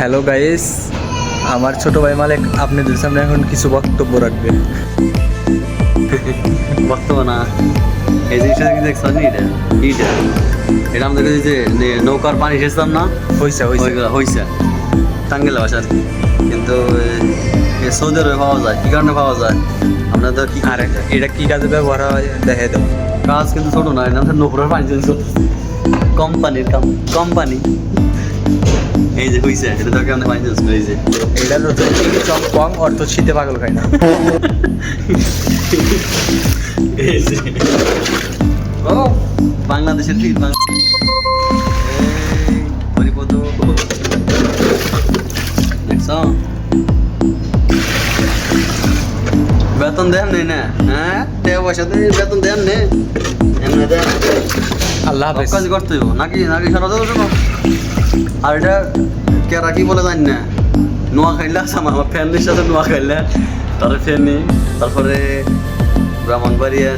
Hello guys আমার ছোট ভাই মালিক আপনাদের সামনে এখন কিছু বক্তব্য রাখবে বক্তব্য না। এই জিনিসটা কি দেখছ? নি এটা ইটা এটা আমাদের যে নৌকার পানি সেচতাম না? হয়েছে ওইগুলো হইছে। টাঙ্গেলা ভাষা আর কি। কিন্তু সৌদি আরবে পাওয়া যায়। কি কারণে পাওয়া যায়? আমরা তো কি আর এটা কি কাজে ব্যবহার হয়? দেখে দাও। কাজ কিন্তু ছোট না নৌকার পানি চলছে কোম্পানির কাম কোম্পানি। এই যে হইছে এটা তো কেমন পানি চলছে এই যে এটা তো চম কম অর্থ শীতে পাগল খায় না। এই যে। ও বাংলাদেশের ঠিক হরিপদ দেখছ? বেতন দেন নেই না হ্যাঁ? টাকা পয়সা দিয়ে বেতন দেন নে। এমনি দেন। আল্লাহ হাফেজ। কাজ করতে নাকি নাকি সারা দেবো শোনো আর এটা কেরা কি বলে জানি না। নোয়া খাইলে আছে আমার ফ্যামিলির সাথে নোয়া খাইলে তারপরে ফেনি তারপরে ব্রাহ্মণবাড়িয়া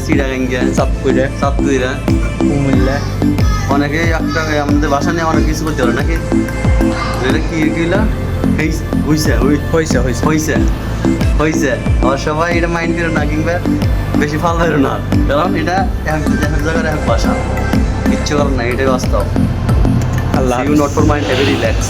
চাপ করে সাতকুইরা কুমিল্লা। অনেকে একটা আমাদের বাসা নিয়ে অনেক কিছু করতে পারে নাকি? এটা কি কিলা হইছে হই হয়েছে হয়েছে হইছে হইছে। আর সবাই এটা মাইন্ড করে না কিংবা বেশি ফাল হয় না। কারণ এটা এক এক জায়গার এক ভাষা কিচ্ছু করার না এটাই বাস্তব। আল্লাহ you not for mind have relax